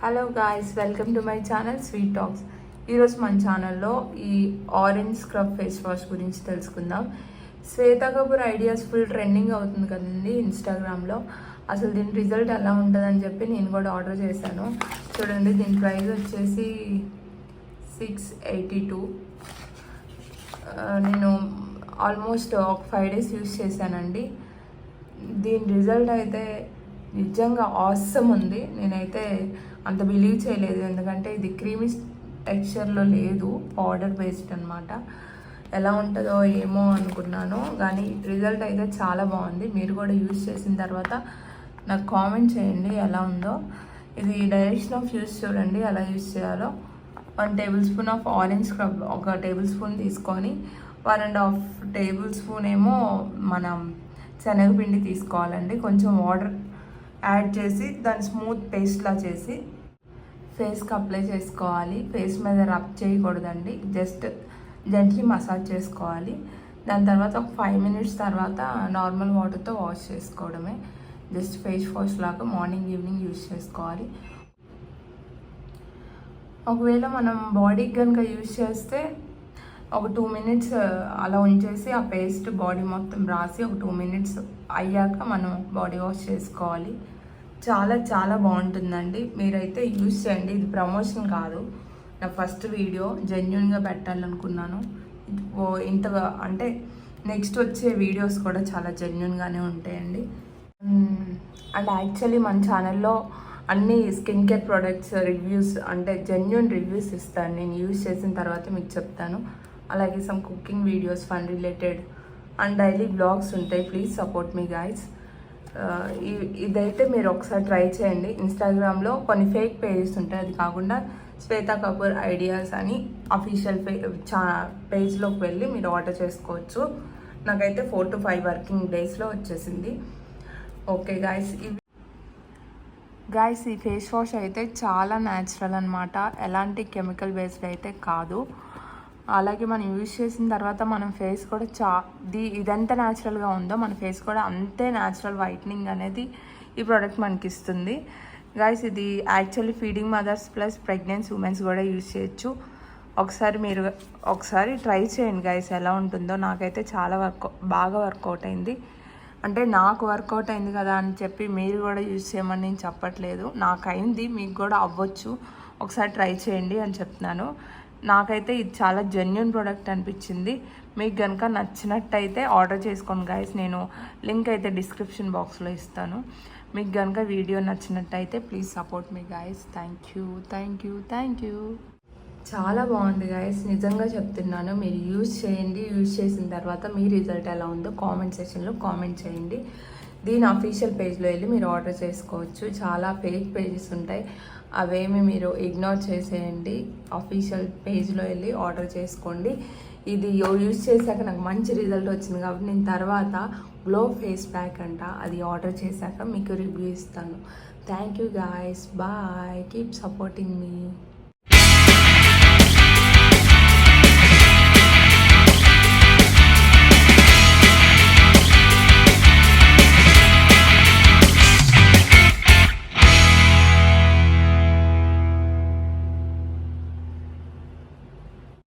Hello guys welcome to my channel sweet talks ఈరోజు మన ఛానల్లో ఈ ఆరెంజ్ స్క్రబ్ ఫేస్ వాష్ గురించి తెలుసుకుందాం. Shweta Kapoor ideas full trending అవుతుంది కదండి ఇన్స్టాగ్రామ్లో అసలు దీని రిజల్ట్ ఎలా ఉంటుందని చెప్పి నేను కూడా ఆర్డర్ చేశాను. చూడండి దీని ప్రైస్ వచ్చేసి సిక్స్ ఎయిటీ టూ నేను ఆల్మోస్ట్ ఒక ఫైవ్ డేస్ యూస్ చేశానండి. దీని రిజల్ట్ అయితే నిజంగా ఆసమ్ ఉంది. నేనైతే అంత బిలీవ్ చేయలేదు. ఎందుకంటే ఇది క్రీమీ టెక్స్చర్లో లేదు. పౌడర్ బేస్డ్ అనమాట ఎలా ఉంటుందో ఏమో అనుకున్నాను. కానీ రిజల్ట్ అయితే చాలా బాగుంది. మీరు కూడా యూజ్ చేసిన తర్వాత నాకు కామెంట్ చేయండి ఎలా ఉందో. ఇది డైరెక్షన్ ఆఫ్ యూస్ చూడండి. ఎలా యూస్ చేయాలో. One tablespoon of orange scrub ఒక టేబుల్ స్పూన్ తీసుకొని one and half tablespoon ఏమో మనం శనగపిండి తీసుకోవాలండి. కొంచెం వాటర్ యాడ్ చేసి దాన్ని స్మూత్ పేస్ట్లా చేసి ఫేస్కి అప్లై చేసుకోవాలి. ఫేస్ మీద రబ్ చేయకూడదండి. జస్ట్ జెంట్లీ మసాజ్ చేసుకోవాలి. దాని తర్వాత ఒక ఫైవ్ మినిట్స్ తర్వాత నార్మల్ వాటర్తో వాష్ చేసుకోవడమే. జస్ట్ ఫేస్ వాష్ లాగా మార్నింగ్ ఈవినింగ్ యూజ్ చేసుకోవాలి. ఒకవేళ మనం బాడీకి కనుక యూజ్ చేస్తే ఒక టూ మినిట్స్ uh, అలా ఉంచేసి ఆ పేస్ట్ బాడీ మొత్తం రాసి ఒక టూ మినిట్స్ అయ్యాక మనం బాడీ వాష్ చేసుకోవాలి. చాలా చాలా బాగుంటుందండి. మీరైతే యూజ్ చేయండి. ఇది ప్రమోషన్ కాదు. నా ఫస్ట్ వీడియో. జెన్యున్గా పెట్టాలనుకున్నాను. ఇంత ఇంతగా అంటే నెక్స్ట్ వచ్చే వీడియోస్ కూడా చాలా జెన్యున్గానే ఉంటాయండి. అండ్ యాక్చువల్లీ మన ఛానల్లో అన్ని స్కిన్ కేర్ ప్రొడక్ట్స్ రివ్యూస్ అంటే జెన్యున్ రివ్యూస్ ఇస్తాను. నేను యూజ్ చేసిన తర్వాత మీకు చెప్తాను. అలాగే some cooking videos fun related and daily blogs ఉంటాయి. ప్లీజ్ సపోర్ట్ మీ గైడ్స్ ఇదైతే మీరు ఒకసారి ట్రై చేయండి. ఇన్స్టాగ్రామ్లో కొన్ని ఫేక్ పేజెస్ ఉంటాయి. అది కాకుండా శ్వేతా కపూర్ ఐడియాస్ అని అఫీషియల్ పే చా పేజ్లోకి వెళ్ళి మీరు ఆర్డర్ చేసుకోవచ్చు. నాకైతే ఫోర్ టు ఫైవ్ వర్కింగ్ డేస్లో వచ్చేసింది. ఓకే గాయస్ ఇవి గాయస్ ఈ ఫేస్ వాష్ అయితే చాలా న్యాచురల్ అనమాట ఎలాంటి కెమికల్ బేస్డ్ అయితే కాదు. అలాగే మనం యూజ్ చేసిన తర్వాత మనం ఫేస్ కూడా చా ది ఇదెంత న్యాచురల్గా ఉందో మన ఫేస్ కూడా అంతే న్యాచురల్ వైట్నింగ్ అనేది ఈ ప్రోడక్ట్ మనకి ఇస్తుంది గైస్ ఇది actually feeding mothers plus pregnancy womens కూడా యూజ్ చేయొచ్చు. ఒకసారి మీరు ఒకసారి ట్రై చేయండి గైస్ ఎలా ఉంటుందో. నాకైతే చాలా వర్క్ బాగా వర్కౌట్ అయింది. అంటే నాకు వర్కౌట్ అయింది కదా అని చెప్పి మీరు కూడా యూజ్ చేయమని నేను చెప్పట్లేదు. నాకు అయింది మీకు కూడా అవ్వచ్చు. ఒకసారి ట్రై చేయండి అని చెప్తున్నాను. నాకైతే ఇది చాలా జెన్యున్ ప్రోడక్ట్ అనిపించింది. మీకు కనుక నచ్చినట్టయితే ఆర్డర్ చేసుకోండి గాయస్ నేను లింక్ అయితే డిస్క్రిప్షన్ బాక్స్లో ఇస్తాను. మీకు కనుక వీడియో నచ్చినట్టయితే please support me guys thank you thank you thank you చాలా బాగుంది గాయస్ నిజంగా చెప్తున్నాను మీరు యూజ్ చేయండి. యూజ్ చేసిన తర్వాత మీ రిజల్ట్ ఎలా ఉందో కామెంట్ సెక్షన్లో కామెంట్ చేయండి. దీని అఫీషియల్ పేజ్లో వెళ్ళి మీరు ఆర్డర్ చేసుకోవచ్చు. చాలా ఫేక్ పేజెస్ ఉంటాయి. అవేమి మీరు ఇగ్నోర్ చేసేయండి. అఫీషియల్ పేజ్లో వెళ్ళి ఆర్డర్ చేసుకోండి. ఇది యూజ్ చేశాక నాకు మంచి రిజల్ట్ వచ్చింది కాబట్టి నేను తర్వాత గ్లో ఫేస్ ప్యాక్ అంట అది ఆర్డర్ చేశాక మీకు రివ్యూ ఇస్తాను. Thank you guys bye keep supporting me